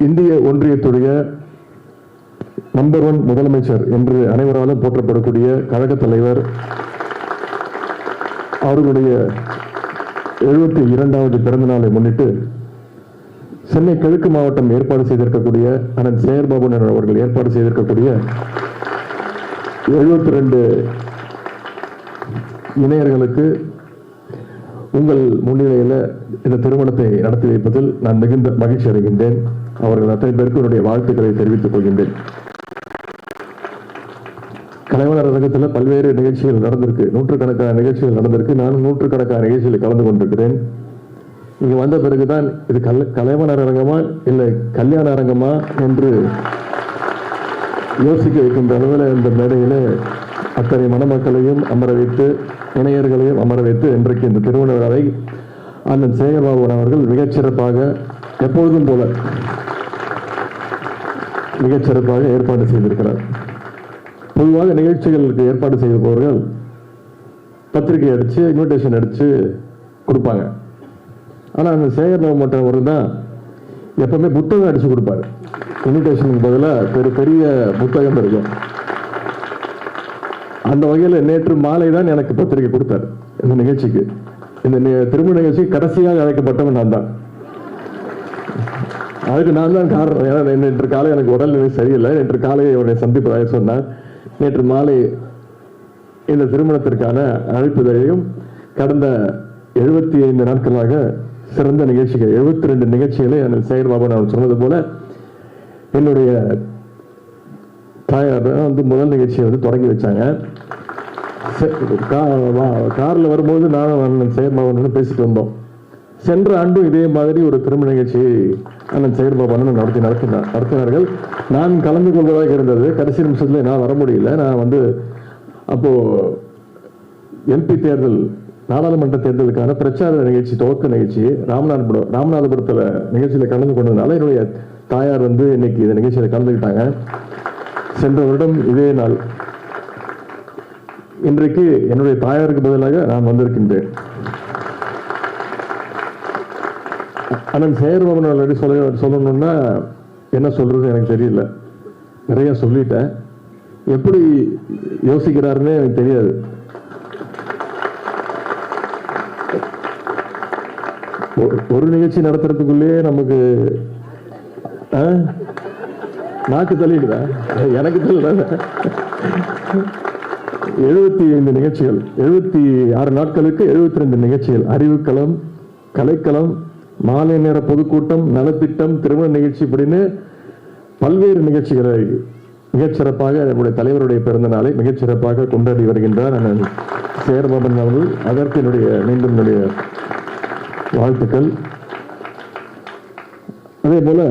இந்திய ஒன்றியத்துடைய number one முதலமைச்சர் என்று அனைவராலும் போற்றப்படக்கூடிய கழக தலைவர் அவர்களுடைய எழுபத்தி இரண்டாவது பிறந்த நாளை முன்னிட்டு சென்னை கிழக்கு மாவட்டம் ஏற்பாடு செய்திருக்கக்கூடிய அனந்த் சேகர்பாபு அவர்கள் ஏற்பாடு செய்திருக்கக்கூடிய எழுபத்தி ரெண்டு இணையர்களுக்கு உங்கள் முன்னிலையில் இந்த திருமணத்தை நடத்தி வைப்பதில் நான் மிகுந்த மகிழ்ச்சி அடைகின்றேன். அவர்கள் அத்தனை பேருக்கு என்னுடைய வாழ்த்துக்களை தெரிவித்துக் கொள்கின்றேன். கலைவாணர் அரங்கத்தில் பல்வேறு நிகழ்ச்சிகள் நடந்திருக்கு. நூற்றுக்கணக்கான நிகழ்ச்சிகள் நடந்திருக்கு. நானும் நூற்றுக்கணக்கான நிகழ்ச்சிகளில் கலந்து கொண்டிருக்கிறேன். இங்க வந்த பிறகுதான் இது கல் கலைவாணர் அரங்கமா இல்லை கல்யாண அரங்கமா என்று யோசிக்க வைக்கின்ற அளவில் இந்த மேடையில் அத்தனை மணமக்களையும் அமர வைத்து இணையர்களையும் அமர வைத்து இன்றைக்கு இந்த திருமண விழாவை அண்ணன் சேகர்பாபு அவர்கள் மிகச்சிறப்பாக எப்பொழுதும் போல மிகச்சிறப்பாக ஏற்பாடு செய்திருக்கிறார். பொதுவாக நிகழ்ச்சிகளுக்கு ஏற்பாடு செய்திருப்பவர்கள் பத்திரிகை அடித்து இன்விடேஷன் அடித்து கொடுப்பாங்க. ஆனால் அந்த சேகர்பாபு மட்டும் அவர் தான் எப்பவுமே புத்தகம் அடித்து கொடுப்பாரு. இன்விடேஷனுக்கு பதிலாக பெரிய பெரிய புத்தகம் இருக்கும். அந்த வகையில் நேற்று மாலை தான் எனக்கு பத்திரிகை கொடுத்தார் இந்த நிகழ்ச்சிக்கு. இந்த நி- திருமண நிகழ்ச்சிக்கு கடைசியாக அழைக்கப்பட்டவன் நான் தான். அதுக்கு நான் தான் காரணம். ஏன்னா நேற்று காலை எனக்கு உடல்நிலை சரியில்லை. நேற்று காலை அவருடைய சந்திப்பதாக சொன்னார். நேற்று மாலை இந்த திருமணத்திற்கான அழைப்புதலையும் கடந்த எழுபத்தி ஐந்து நாட்களாக சிறந்த நிகழ்ச்சிகள் எழுபத்தி ரெண்டு நிகழ்ச்சிகளை அண்ணன் சேகர்பாபு நான் சொன்னது போல என்னுடைய வந்து முதல் நிகழ்ச்சியை வந்து தொடங்கி வச்சாங்க. காரில் கா- வா- வரும்போது நானும் அண்ணன் பேசிட்டு வந்தோம். சென்ற ஆண்டும் இதே மாதிரி ஒரு திருமண நிகழ்ச்சி அண்ணன் செயற்பாபன் நடத்தி நடத்தினார் நடத்தினார்கள். நான் கலந்து கொள்வதாக இருந்தது. கடைசி நிமிஷத்தில் நான் வர முடியல. நான் வந்து அப்போ எம்பி தேர்தல் நாடாளுமன்ற தேர்தலுக்கான பிரச்சார நிகழ்ச்சி துவக்க நிகழ்ச்சி ராமநாதபுரம் ராமநாதபுரத்தில் நிகழ்ச்சியில் கலந்து கொண்டதுனால என்னுடைய தாயார் வந்து இன்னைக்கு இந்த நிகழ்ச்சியில் கலந்துக்கிட்டாங்க சென்ற வருடம் இதே நாள். இன்றைக்கு என்னுடைய தாயாருக்கு பதிலாக நான் வந்திருக்கின்றேன். அண்ணன் சேகர்பாபன் அவர்கள் சொல்ல சொல்லணும்னா என்ன சொல்றது எனக்கு தெரியல. நிறைய சொல்லிட்டேன். எப்படி யோசிக்கிறாருன்னு எனக்கு தெரியாது. ஒரு- ஒரு நிகழ்ச்சி நடத்துறதுக்குள்ளேயே நமக்கு ஆ? நாக்கு தள்ளிடுதா? எனக்கு தள்ளுறா எழுபத்தி ஐந்து நிகழ்ச்சிகள். எழுபத்தி ஆறு நாட்களுக்கு எழுபத்தி ரெண்டு நிகழ்ச்சிகள். அறிவுக்களம் கலைக்களம் மாலை நேர பொதுக்கூட்டம் நலத்திட்டம் திருமண நிகழ்ச்சி இப்படின்னு பல்வேறு நிகழ்ச்சிகளை மிகச்சிறப்பாக நம்முடைய தலைவருடைய பிறந்த நாளை மிகச்சிறப்பாக கொண்டாடி வருகின்றார் அண்ணன் சேர்பாபன் அவர்கள். அதற்கு என்னுடைய மீண்டும் என்னுடைய வாழ்த்துக்கள். அதே போல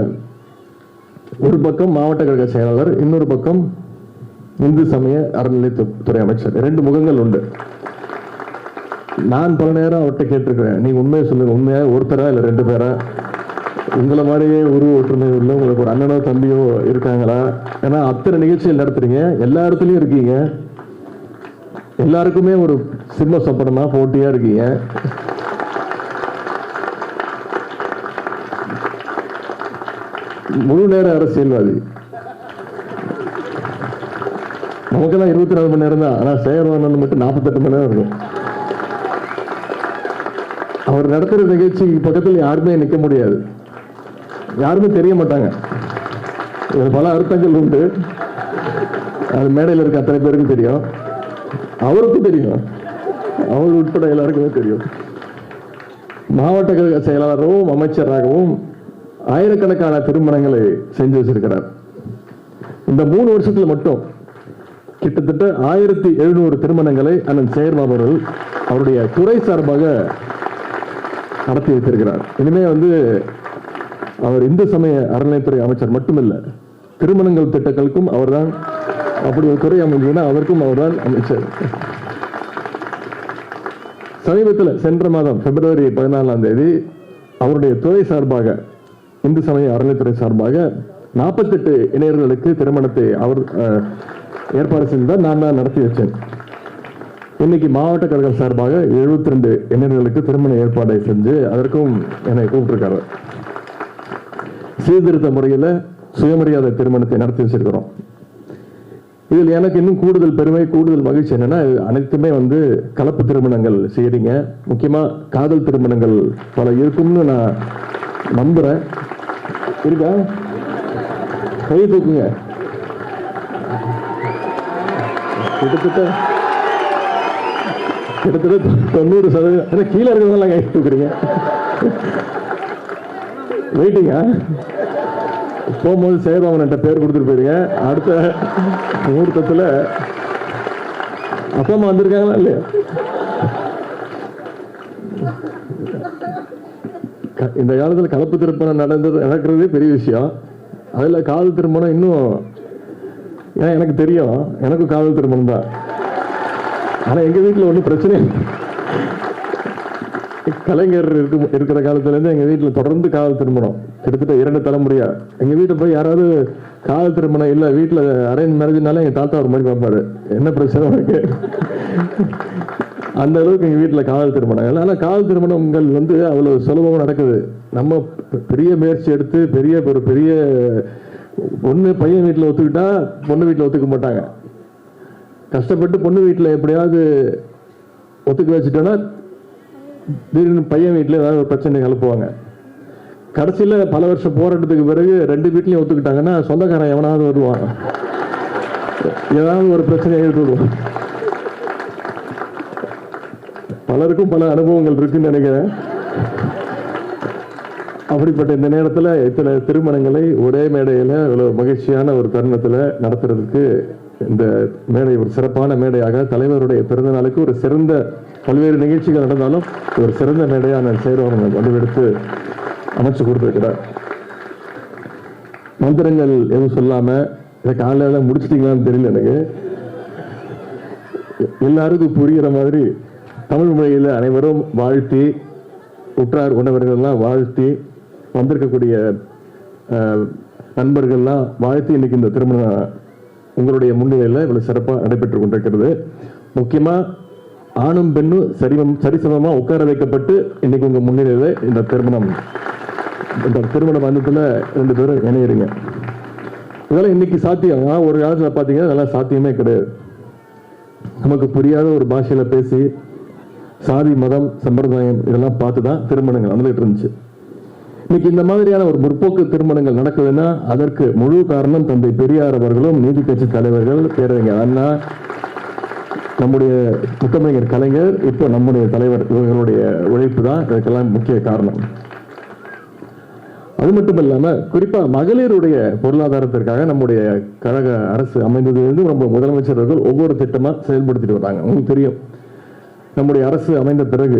ஒரு பக்கம் மாவட்ட கழக செயலாளர் இன்னொரு பக்கம் இந்து சமய அறநிலைத்துறை அமைச்சர். ரெண்டு முகங்கள் உண்டு. நான் பல நேரம் அவர்கிட்ட கேட்டிருக்கிறேன். நீங்க உண்மையை சொல்லுங்க. உண்மையா ஒருத்தரா இல்ல ரெண்டு பேரா? உங்களை மாதிரியே உருவ ஒற்றுமை உள்ள உங்களுக்கு ஒரு அண்ணனோ தம்பியோ இருக்காங்களா? ஏன்னா அத்தனை நிகழ்ச்சிகள் நடத்துறீங்க. எல்லா இடத்துலயும் இருக்கீங்க. எல்லாருக்குமே ஒரு சிம்ம சொப்பனமா போட்டியா இருக்கீங்க. முழு நேர அரசியல்வாதி. நமக்கெல்லாம் இருபத்தி நாலு மணி நேரம் தான் ஆனா சேகர்வானன் மட்டும் நாற்பத்தெட்டு மணி நேரம் இருக்கும். அவர் நடத்துற நிகழ்ச்சி பக்கத்தில் யாருமே நிற்க முடியாது. யாருமே தெரிய மாட்டாங்க. இதுல பல அர்த்தங்கள் உண்டு. அது மேடையில் இருக்க அத்தனை பேருக்கும் தெரியும். அவருக்கும் தெரியும். அவர் உட்பட எல்லாருக்குமே தெரியும். மாவட்ட செயலாளரும் செயலாளராகவும் அமைச்சராகவும் ஆயிரக்கணக்கான திருமணங்களை செஞ்சு வச்சிருக்கிறார். இந்த மூணு வருஷத்துல மட்டும் கிட்டத்தட்ட ஆயிரத்தி எழுநூறு திருமணங்களை அண்ணன் செயற்பாபு அவர்கள் அவருடைய துறை சார்பாக நடத்தி வைத்திருக்கிறார். இனிமே வந்து அவர் இந்து சமய அறநிலையத்துறை அமைச்சர் மட்டுமில்லை திருமணங்கள் திட்டங்களுக்கும் அவர்தான் அப்படி ஒரு துறை அமைஞ்சதுன்னா அவருக்கும் அவர்தான் அமைச்சர். சமீபத்தில் சென்ற மாதம் பிப்ரவரி பதினாலாம் தேதி அவருடைய துறை சார்பாக இந்து சமய அறநிலைத்துறை சார்பாக நாற்பத்தெட்டு இளைஞர்களுக்கு திருமணத்தை அவர் ஏற்பாடு செய்ததால் நான் தான் நடத்தி வச்சேன். இன்னைக்கு மாவட்ட கழகம் சார்பாக 72 ரெண்டு இளைஞர்களுக்கு திருமண ஏற்பாடை செஞ்சு அதற்கும் என்னை கூப்பிட்டுருக்காரு. சீர்திருத்த முறையில் சுயமரியாதை திருமணத்தை நடத்தி வச்சிருக்கிறோம். இதில் எனக்கு இன்னும் கூடுதல் பெருமை கூடுதல் மகிழ்ச்சி என்னன்னா அனைத்துமே வந்து கலப்பு திருமணங்கள் செய்கிறீங்க முக்கியமா காதல் திருமணங்கள் பல இருக்கும்னு நான் நம்புறேன். இருக்கா கை தூக்குங்க கிட்டத்தட்ட கிட்டத்தட்ட தொண்ணூறு சதவீதம் ஏன்னா கீழே இருக்கிறதெல்லாம் கை தூக்குறீங்க வெயிட்டிங்க போகும்போது சேரவங்கன்ட்ட பேர் கொடுத்துட்டு போயிடுங்க அடுத்த முகூர்த்தத்தில் அப்பா அம்மா வந்திருக்காங்களா இல்லையா க- இந்த காலத்தில் கலப்பு திருமணம் நடந்தது நடக்கிறதே பெரிய விஷயம். அதில் காதல் திருமணம் இன்னும் ஏன் எனக்கு தெரியும். எனக்கும் காதல் திருமணம் தான். ஆனால் எங்கள் வீட்டில் ஒன்றும் பிரச்சனை இல்லை. கலைஞர் இருக்கும் இருக்கிற காலத்துலேருந்து எங்கள் வீட்டில் தொடர்ந்து காதல் திருமணம். கிட்டத்தட்ட இரண்டு தலைமுறையா. எங்கள் வீட்டில் போய் யாராவது காதல் திருமணம் இல்லை வீட்டில் அரேஞ்ச் மேரேஜ்னால எங்கள் தாத்தா ஒரு மாதிரி பார்ப்பாரு. என்ன பிரச்சனை உனக்கு? அந்த அளவுக்கு எங்கள் வீட்டில் காதல் திருமணம். ஆனால் காதல் திருமணங்கள் வந்து அவ்வளோ சுலபமாக நடக்குது. நம்ம பெரிய முயற்சி எடுத்து பெரிய ஒரு பெரிய பொண்ணு பையன் வீட்டில் ஒத்துக்கிட்டா பொண்ணு வீட்டில் ஒத்துக்க மாட்டாங்க. கஷ்டப்பட்டு பொண்ணு வீட்டில் எப்படியாவது ஒத்துக்க வச்சுட்டோன்னா திடீர்னு பையன் வீட்டில் ஏதாவது ஒரு பிரச்சனை கிளப்புவாங்க கடைசியில் பல வருஷம் போராட்டத்துக்கு பிறகு ரெண்டு வீட்லையும் ஒத்துக்கிட்டாங்கன்னா சொந்தக்காரன் எவனாவது வருவான். ஏதாவது ஒரு பிரச்சனையை எழுதி விடுவான் பலருக்கும் பல அனுபவங்கள் இருக்குன்னு நினைக்கிறேன். அப்படிப்பட்ட இந்த நேரத்தில் இத்தனை திருமணங்களை ஒரே மேடையில் இவ்வளோ மகிழ்ச்சியான ஒரு தருணத்தில் நடத்துறதுக்கு இந்த மேடை ஒரு சிறப்பான மேடையாக தலைவருடைய பிறந்த நாளுக்கு ஒரு சிறந்த பல்வேறு நிகழ்ச்சிகள் நடந்தாலும் ஒரு சிறந்த மேடையாக நான் சேருவாங்க வடிவெடுத்து அமைச்சு கொடுத்துருக்கிறார். மந்திரங்கள் எதுவும் சொல்லாமல் இதை காலையில் முடிச்சிட்டிங்களான்னு தெரியல எனக்கு. எல்லாருக்கும் புரிகிற மாதிரி தமிழ் மொழியில் அனைவரும் வாழ்த்தி உற்றார் உணவர்கள்லாம் வாழ்த்தி வந்திருக்கக்கூடிய நண்பர்கள்லாம் வாழ்த்தி இன்னைக்கு இந்த திருமணம் உங்களுடைய முன்னிலையில் இவ்வளோ சிறப்பாக நடைபெற்று கொண்டிருக்கிறது. முக்கியமாக ஆணும் பெண்ணும் சரிவம் சரிசமமாக உட்கார வைக்கப்பட்டு இன்னைக்கு உங்கள் முன்னிலையில் இந்த திருமணம். இந்த திருமண பந்தத்தில் ரெண்டு பேரும் இணையிறீங்க. இதெல்லாம் இன்னைக்கு சாத்தியம். ஆனால் ஒரு காலத்தில் பார்த்தீங்கன்னா இதெல்லாம் சாத்தியமே கிடையாது. நமக்கு புரியாத ஒரு பாஷையில் பேசி சாதி மதம் சம்பிரதாயம் இதெல்லாம் பார்த்து தான் திருமணங்கள் நடந்துகிட்டு இருந்துச்சு. இன்னைக்கு இந்த மாதிரியான ஒரு முற்போக்கு திருமணங்கள் நடக்குதுன்னா அதற்கு முழு காரணம் தந்தை பெரியார் அவர்களும் நீதி கட்சி தலைவர்கள் பேரறிஞர் அண்ணா நம்முடைய முத்தமிழர் கலைஞர் இப்போ நம்முடைய தலைவர் இவர்களுடைய உழைப்பு தான் இதற்கெல்லாம் முக்கிய காரணம். அது மட்டும் இல்லாமல் குறிப்பாக மகளிருடைய பொருளாதாரத்திற்காக நம்முடைய கழக அரசு அமைந்ததிலிருந்து நம்ம முதலமைச்சர் அவர்கள் ஒவ்வொரு திட்டமாக செயல்படுத்திட்டு வராங்க. உங்களுக்கு தெரியும். நம்முடைய அரசு அமைந்த பிறகு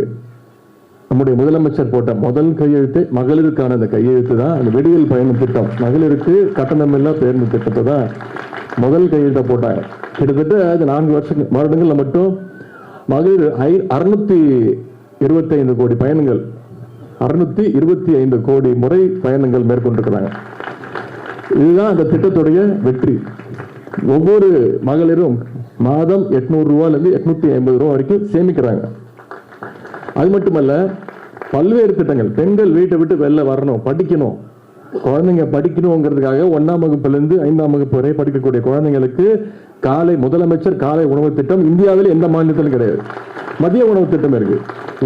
நம்முடைய முதலமைச்சர் போட்ட முதல் கையெழுத்து மகளிருக்கான அந்த கையெழுத்து தான். அந்த விடியல் பயண திட்டம். மகளிருக்கு கட்டணமில்லா பேருந்து திட்டத்தை தான் முதல் கையெழுத்தை போட்டாங்க. கிட்டத்தட்ட அது நான்கு வருஷம் வருடங்களில் மட்டும் மகளிர் ஐ அறுநூத்தி இருபத்தைந்து கோடி பயணங்கள் அறுநூத்தி இருபத்தி ஐந்து கோடி முறை பயணங்கள் மேற்கொண்டிருக்கிறாங்க. இதுதான் அந்த திட்டத்துடைய வெற்றி. ஒவ்வொரு மகளிரும் மாதம் எட்நூறு எட்நூற்றி ஐம்பது ரூபா வரைக்கும் சேமிக்கிறாங்க. அது மட்டுமல்ல பல்வேறு திட்டங்கள். பெண்கள் வீட்டை விட்டு வெளில வரணும் படிக்கணும். குழந்தைங்க படிக்கணுங்கிறதுக்காக ஒன்றாம் வகுப்புலேருந்து ஐந்தாம் வகுப்பு வரை படிக்கக்கூடிய குழந்தைங்களுக்கு காலை முதலமைச்சர் காலை உணவு திட்டம் இந்தியாவில் எந்த மாநிலத்திலும் கிடையாது. மதிய உணவு திட்டம் இருக்கு.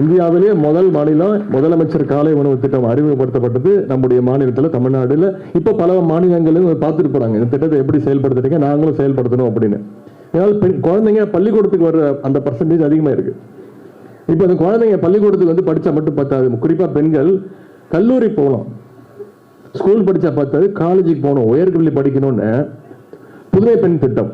இந்தியாவிலேயே முதல் மாநிலம் முதலமைச்சர் காலை உணவு திட்டம் அறிமுகப்படுத்தப்பட்டது நம்முடைய மாநிலத்தில் தமிழ்நாடுல. இப்போ பல மாநிலங்களும் பார்த்துட்டு போறாங்க. இந்த திட்டத்தை எப்படி செயல்படுத்துறீங்க? நாங்களும் செயல்படுத்தணும் அப்படின்னு. இதனால் பெண் குழந்தைங்க பள்ளிக்கூடத்துக்கு வர்ற அந்த பர்சன்டேஜ் அதிகமாக இருக்கு. இப்போ அந்த குழந்தைங்க பள்ளிக்கூடத்துக்கு வந்து படித்தா மட்டும் பத்தாது. குறிப்பாக பெண்கள் கல்லூரி போகணும். ஸ்கூல் படித்தா பத்தாது. காலேஜுக்கு போகணும். உயர்கல்வி படிக்கணும்னு புதுமை பெண் திட்டம்.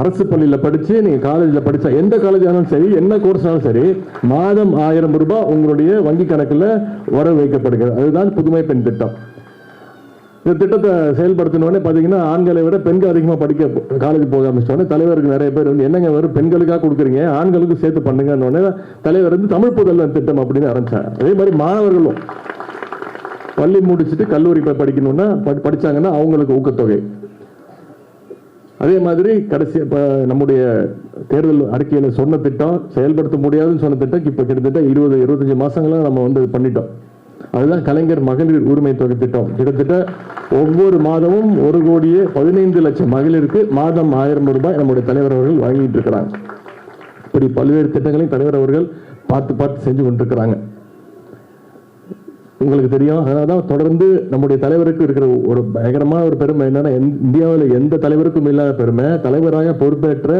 அரசு பள்ளியில் படித்து நீங்கள் காலேஜில் படித்தா எந்த காலேஜ் ஆனாலும் சரி என்ன கோர்ஸ்னாலும் சரி மாதம் ஆயிரம் ரூபாய் உங்களுடைய வங்கி கணக்கில் வர வைக்கப்படுகிறது. அதுதான் புதுமை பெண் திட்டம். இந்த திட்டத்தை செயல்படுத்தினோடனே பார்த்தீங்கன்னா ஆண்களை விட பெண்கள் அதிகமாக படிக்க காலேஜ் போக ஆரம்பிச்சோடனே தலைவருக்கு நிறைய பேர் வந்து என்னங்க வரும் பெண்களுக்காக கொடுக்குறீங்க? ஆண்களுக்கும் சேர்த்து பண்ணுங்கன்னு தலைவர் வந்து தமிழ் புதல்வன் திட்டம் அப்படின்னு ஆரம்பித்தார் அதே மாதிரி மாணவர்களும் பள்ளி முடிச்சுட்டு கல்லூரி போய் படிக்கணும்னா படித்தாங்கன்னா படிச்சாங்கன்னா அவங்களுக்கு ஊக்கத்தொகை. அதே மாதிரி கடைசி இப்போ நம்முடைய தேர்தல் அறிக்கையில் சொன்ன திட்டம் செயல்படுத்த முடியாதுன்னு சொன்ன திட்டம் இப்போ கிட்டத்தட்ட இருபது இருபத்தஞ்சி மாதங்களாக நம்ம வந்து பண்ணிட்டோம். அதுதான் கலைஞர் மகளிர் உரிமை தொகை திட்டம். கிட்டத்தட்ட ஒவ்வொரு மாதமும் ஒரு கோடியே பதினைந்து லட்சம் மகளிருக்கு மாதம் ஆயிரம் ரூபாய் நம்முடைய தலைவர் அவர்கள் வழங்கிட்டு இருக்கிறாங்க. இப்படி பல்வேறு திட்டங்களையும் தலைவர் அவர்கள் பார்த்து பார்த்து செஞ்சு கொண்டிருக்கிறாங்க. உங்களுக்கு தெரியும். அதனால தான் தொடர்ந்து நம்முடைய தலைவருக்கு இருக்கிற ஒரு பயங்கரமான ஒரு பெருமை என்னன்னா இந்தியாவில் எந்த தலைவருக்கும் இல்லாத பெருமை. தலைவராக பொறுப்பேற்ற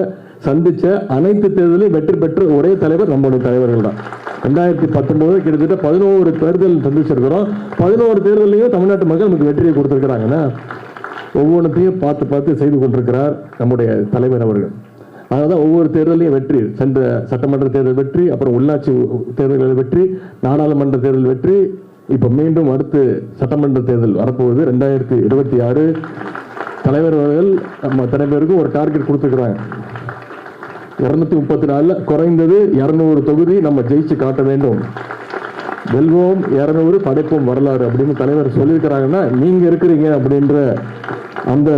சந்திச்ச அனைத்து தேர்தலையும் வெற்றி பெற்ற ஒரே தலைவர் நம்முடைய தலைவர்கள் தான். ரெண்டாயிரத்தி பத்தொன்பது கிட்டத்தட்ட பதினோரு தேர்தல் சந்திச்சிருக்கிறோம். பதினோரு தேர்தலையும் தமிழ்நாட்டு மக்கள் நமக்கு வெற்றியை கொடுத்துருக்கிறாங்கன்னா ஒவ்வொன்றத்தையும் பார்த்து பார்த்து செய்து கொண்டிருக்கிறார் நம்முடைய தலைவர் அவர்கள். அதனால ஒவ்வொரு தேர்தலையும் வெற்றி சென்ற சட்டமன்ற தேர்தல் வெற்றி அப்புறம் உள்ளாட்சி தேர்தல்களில் வெற்றி நாடாளுமன்ற தேர்தல் வெற்றி இப்ப மீண்டும் அடுத்து சட்டமன்ற தேர்தல் வரப்போகுது. ரெண்டாயிரத்தி இருபத்தி ஆறு தலைவர் அவர்கள் நம்ம தலைவருக்கு ஒரு டார்கெட் கொடுத்துருக்குறாங்க. இருநூத்தி முப்பத்தி நாலுல குறைந்தது இருநூறு தொகுதி நம்ம ஜெயிச்சு காட்ட வேண்டும். வெல்வோம் இருநூறு படைப்போம் வரலாறு அப்படின்னு தலைவர் சொல்லியிருக்கிறாங்கன்னா நீங்க இருக்கிறீங்க அப்படின்ற அந்த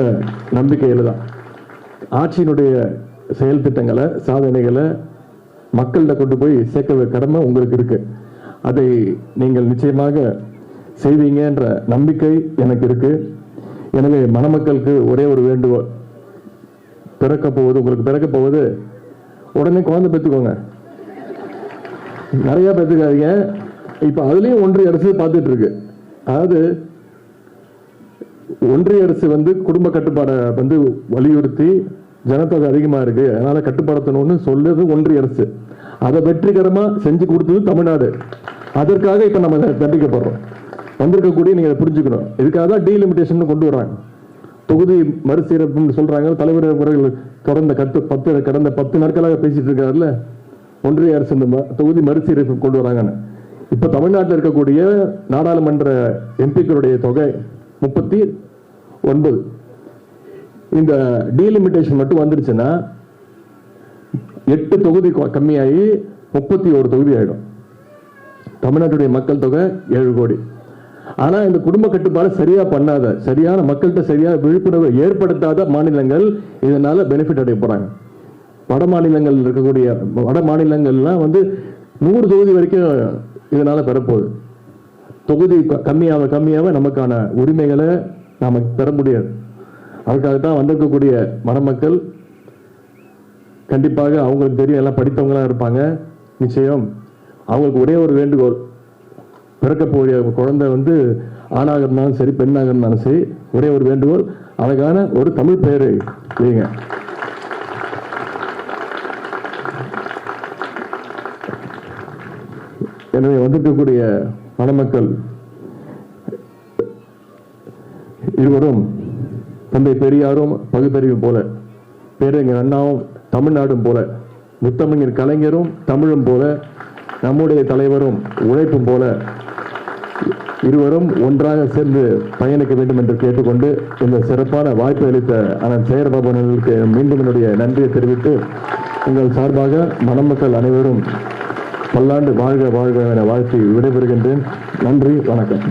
நம்பிக்கையில தான். ஆட்சியினுடைய செயல் திட்டங்களை சாதனைகளை மக்கள்கிட்ட கொண்டு போய் சேர்க்க கடமை உங்களுக்கு இருக்குது அதை நீங்கள் நிச்சயமாக செய்வீங்கன்ற நம்பிக்கை எனக்கு இருக்கு. எனவே மணமக்களுக்கு ஒரே ஒரு வேண்டுகோள். பிறக்க போவது உங்களுக்கு பிறக்க போவது உடனே குழந்தை பெற்றுக்கோங்க. நிறைய பெற்றுக்காதீங்க. இப்ப அதுலயும் ஒன்றிய அரசு பார்த்துட்டு இருக்கு அதாவது ஒன்றிய அரசு வந்து குடும்ப கட்டுப்பாடை வந்து வலியுறுத்தி ஜனத்தொகை அதிகமா இருக்கு. அதனால கட்டுப்படுத்தணும்னு சொல்லுது ஒன்றிய அரசு. அதை வெற்றிகரமாக செஞ்சு கொடுத்தது தமிழ்நாடு. அதற்காக இப்போ நம்ம தண்டிக்கப்படுறோம் வந்திருக்கக்கூடிய நீங்கள் அதை புரிஞ்சுக்கணும். இதுக்காக தான் டீலிமிட்டேஷன் கொண்டு வர்றாங்க. தொகுதி மறுசீரமைப்புன்னு சொல்கிறாங்க தலைவர் அவர்கள் கடந்த கத்து பத்து கடந்த பத்து நாட்களாக பேசிட்டு இருக்காருல்ல? ஒன்றிய அரசு இந்த தொகுதி மறுசீரமைப்பு கொண்டு வராங்கன்னு. இப்போ தமிழ்நாட்டில் இருக்கக்கூடிய நாடாளுமன்ற எம்பிக்களுடைய தொகை முப்பத்தி ஒன்பது. இந்த டீலிமிட்டேஷன் மட்டும் வந்துருச்சுன்னா எட்டு தொகுதி கொ- கம்மியாகி முப்பத்தி ஒரு தொகுதி ஆகிடும் தமிழ்நாட்டுடைய மக்கள் தொகை ஏழு கோடி. ஆனா இந்த குடும்ப கட்டுப்பாடு சரியா பண்ணாத சரியான மக்கள்கிட்ட சரியான விழிப்புணர்வு ஏற்படுத்தாத மாநிலங்கள் இதனால பெனிஃபிட் அடைய போறாங்க. வட மாநிலங்கள் இருக்கக்கூடிய வட மாநிலங்கள்லாம் வந்து நூறு தொகுதி வரைக்கும் இதனால பெறப்போகுது. தொகுதி க- கம்மியாக கம்மியாக நமக்கான உரிமைகளை நாம பெற முடியாது. அதுக்காக தான் வந்திருக்கக்கூடிய மணமக்கள் கண்டிப்பாக அவங்களுக்கு தெரியும் எல்லாம் படித்தவங்களாம் இருப்பாங்க. நிச்சயம் அவங்களுக்கு ஒரே ஒரு வேண்டுகோள். பிறக்க போகிற குழந்தை வந்து ஆணாக இருந்தாலும் சரி பெண்ணாக இருந்தாலும் சரி ஒரே ஒரு வேண்டுகோள். அழகான ஒரு தமிழ் பெயரை வைங்க எனவே வந்திருக்கக்கூடிய மணமக்கள் இருவரும் தந்தை பெரியாரும் பகுத்தறிவு போல பேரறிஞர் அண்ணாவும் தமிழ்நாடும் போல முத்தமிழர் கலைஞரும் தமிழும் போல நம்முடைய தலைவரும் உழைப்பும் போல இருவரும் ஒன்றாக சேர்ந்து பயணிக்க வேண்டும் என்று கேட்டுக்கொண்டு இந்த சிறப்பான வாய்ப்பு அளித்த அண்ணன் சேரபாபனுக்கு மீண்டும் என்னுடைய நன்றியை தெரிவித்து உங்கள் சார்பாக மணமக்கள் அனைவரும் பல்லாண்டு வாழ்க வாழ்க என வாழ்த்தி விடைபெறுகின்றேன். நன்றி வணக்கம்.